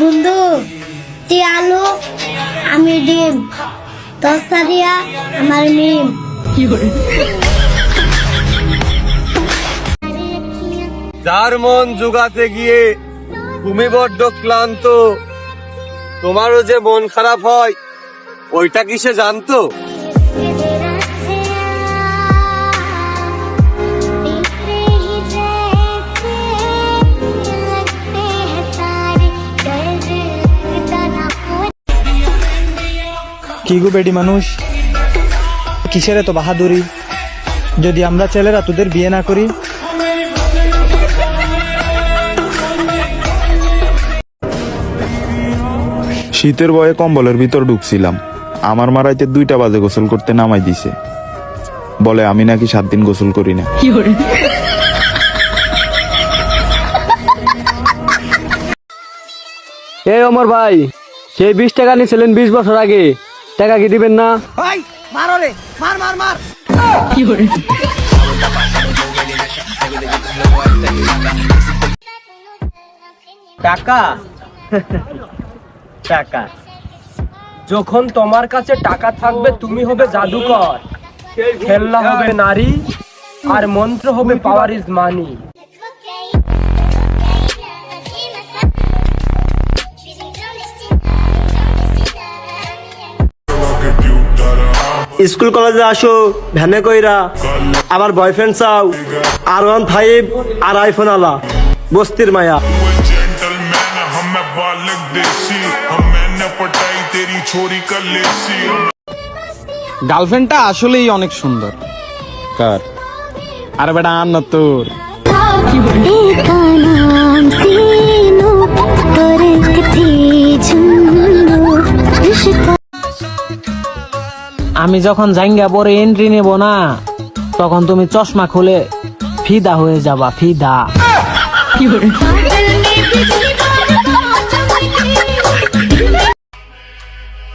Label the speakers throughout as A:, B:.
A: বন্ধু তুই আলু, আমি ডিম। দস্তা দিয়া আমার মিম।
B: যার মন জোগাতে গিয়ে তুমি বড্ড ক্লান্ত, তোমারও যে মন খারাপ হয়, ওইটা কি সে জানতো?
C: কি গো বেডি মানুষ? কিসের এত বাহাদুরি? যদি আমরা ছেলেরা তোদের বিয়ে না করি?
D: শীতের বয়ে কম্বলের ভিতর ঢুকছিলাম। আমার মারাইতে দুইটা বাজে গোসল করতে নামাই দিছে। বলে আমি নাকি সাত দিন গোসল করি না।
E: এই অমর ভাই সেই বিশ টাকা নিয়েছিলেন বিশ বছর আগে। টাকা কি দিবেন না?
F: টাকা? টাকা। যখন তোমার কাছে টাকা থাকবে তুমি হবে জাদুকর। খেলনা হবে নারী আর মন্ত্র হবে পাওয়ার ইজ মানি
E: স্কুল কলেজে আসো ভ্যানে কইরা। আবার বয়ফ্রেন্ড চাও আর ওয়ান ফাইভ আর আইফোন আলা। বস্তির মায়া।
C: গার্লফ্রেন্ডটা আসলেই অনেক সুন্দর। কার? আর বেটা আর না তোর তোর
F: আমি যখন জাঙ্গা পরে এন্ট্রি নেব না তখন তুমি চশমা খুলে ফিদা হয়ে যাবা ফিদা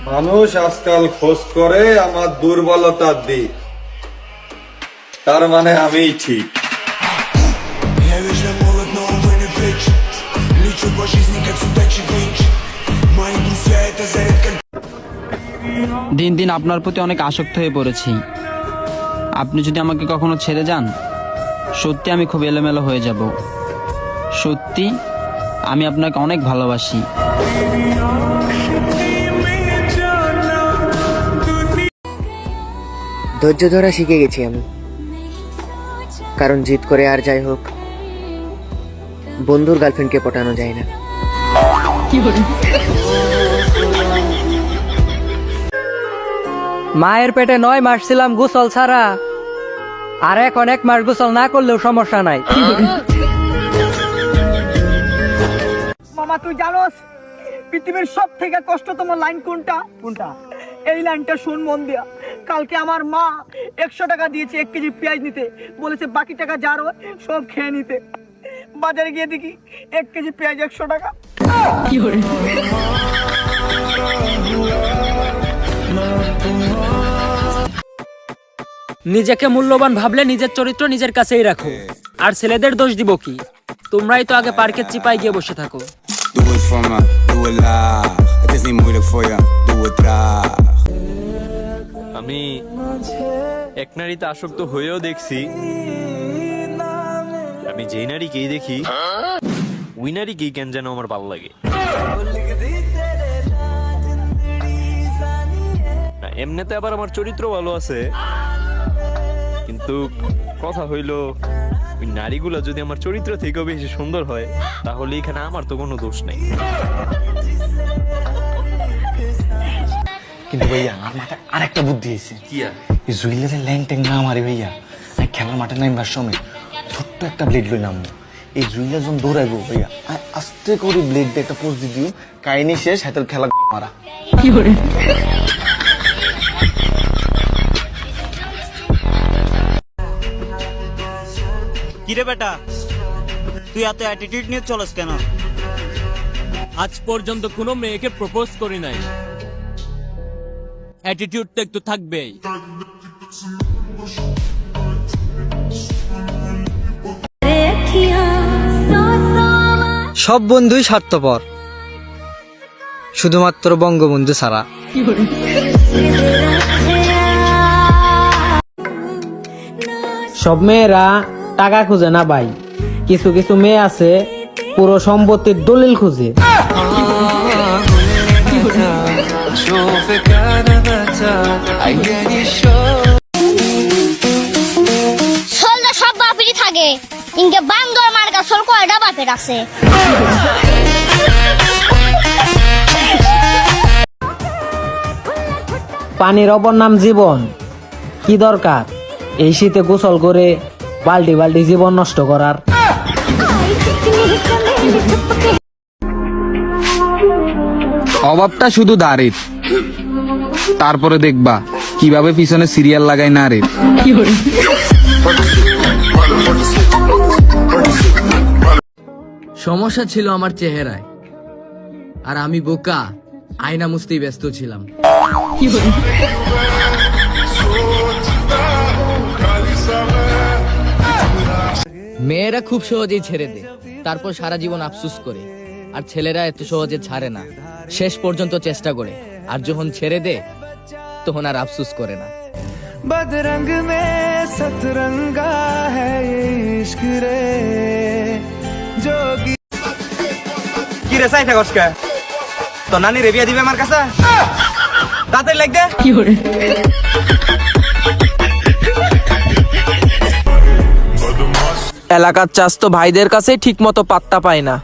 B: মানুষ আজকাল খোঁজ করে আমার দুর্বলতার দিক তার মানে আমিই ঠিক
G: Я вечно молод, но увы не притч Лечу по жизни, как судачий винч Мои друзья это заряд, как
H: দিন দিন আপনার প্রতি অনেক আসক্ত হয়ে পড়েছি। আপনি যদি আমাকে কখনো ছেড়ে যান সত্যি আমি খুব এলোমেলো হয়ে যাব। সত্যি আমি আপনাকে অনেক ভালোবাসি।
I: ধৈর্য ধরা শিখে গেছি আমি। কারণ জিদ করে আর যাই হোক বন্ধুর গার্লফ্রেন্ডকে পটানো যায় না।
F: মায়ের পেটে নয় মাস ছিলাম গোসল ছাড়া। আর এখন এক মাস গোসল না করলেও সমস্যা নাই।
J: মামা তুই জানোস পৃথিবীর সব থেকে কষ্টতম লাইন কোনটা? কোনটা? এই লাইনটা শুন মন দিয়া। কালকে আমার মা একশো টাকা দিয়েছে এক কেজি পেঁয়াজ নিতে। বলেছে বাকি টাকা যার সব খেয়ে নিতে। বাজারে গিয়ে দেখি এক কেজি পেঁয়াজ একশো টাকা।
F: নিজেকে মূল্যবান ভাবলে নিজের চরিত্র নিজের কাছেই রাখো। আর ছেলেদের দোষ দিব কি? তোমরাই তো আগে পার্কের চিপায় গিয়ে বসে থাকো।
K: আমি এক নারীতে আসক্ত হয়েও দেখছি। আমি যে নারীকেই দেখি ওই নারীকেই কেন যেন আমার ভালো লাগে? এমনিতে আবার আমার চরিত্র ভালো আছে। কিন্তু কথা হইল ওই নারীগুলো যদি আমার চরিত্র থেকেও বেশি সুন্দর হয় তাহলে এখানে আমার তো কোনো দোষ নেই।
C: কিন্তু ভাইয়া আমার মাথায় আরেকটা বুদ্ধি এসেছে। কি এই জুইলারে ল্যাং ট্যাং না মারি ভাইয়া আমি খেলার মাঠে নামবার সময় ছোট্ট একটা ব্লেড লই নামবো। এই জুইলা যখন দৌড়াইবো ভাইয়া আমি আস্তে করে ব্লেড দিয়ে একটা পোজ দিয়ে দিও কাহিনী শেষ হাতের খেলা মারা।
E: কিরে বেটা? তুই এত অ্যাটিটিউড নিয়ে চলস কেন?
F: আজ পর্যন্ত কোনো মেয়েকে প্রপোজ করি নাই। অ্যাটিটিউড তো একটু থাকবেই। সব বন্ধুই স্বার্থপর। শুধুমাত্র বঙ্গবন্ধু ছাড়া।
L: সব মেয়েরা টাকা খুঁজে না ভাই। কিছু কিছু মেয়ে আছে পুরো সম্পত্তির দলিল খুঁজে।
B: সোলটা সব বাপেরই থাকে। ইনকে বান্দর মার্কা সোল কয়টা বাপের আছে?
L: পানির অপর নাম জীবন। কি দরকার? এই শীতে গোসল করে বাল্টি বাল্টি জীবন নষ্ট করার।
M: অভাবটা শুধু দাঁড়ির। তারপরে দেখবা কীভাবে পিছনে সিরিয়াল লাগাই না রে।
F: সমস্যা ছিল আমার চেহারায়। আর আমি বোকা আয়না মুছতেই ব্যস্ত ছিলাম। মেয়েরা খুব সহজেই ছেড়ে দেয় তারপর সারা জীবন আফসুস করে আর ছেলেরা এত সহজে ছাড়ে না শেষ পর্যন্ত চেষ্টা করে আর যখন ছেড়ে দে তখন আর আফসুস করে না
N: बदरंग में सतरंगा है ये इश्क रे जोगी
O: কি রে চাই থাকস কে তো নানি রে বিয়া দিবে আমার কাছে তাতে লাগ দে
F: এলাকার চাষ তো ভাইদের কাছে ঠিকমতো পাত্তা পায় না।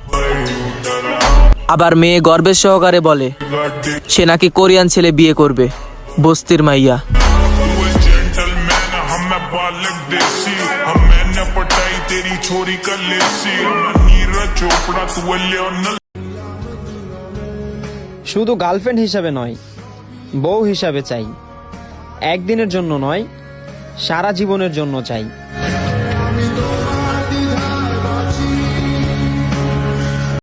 F: আবার মেয়ে গর্বের সহকারে বলে, সে নাকি কোরিয়ান ছেলে বিয়ে করবে। বস্তির মাইয়া।
P: শুধু গার্লফ্রেন্ড হিসাবে নয়, বউ হিসাবে চাই। একদিনের জন্য নয়, সারা জীবনের জন্য চাই।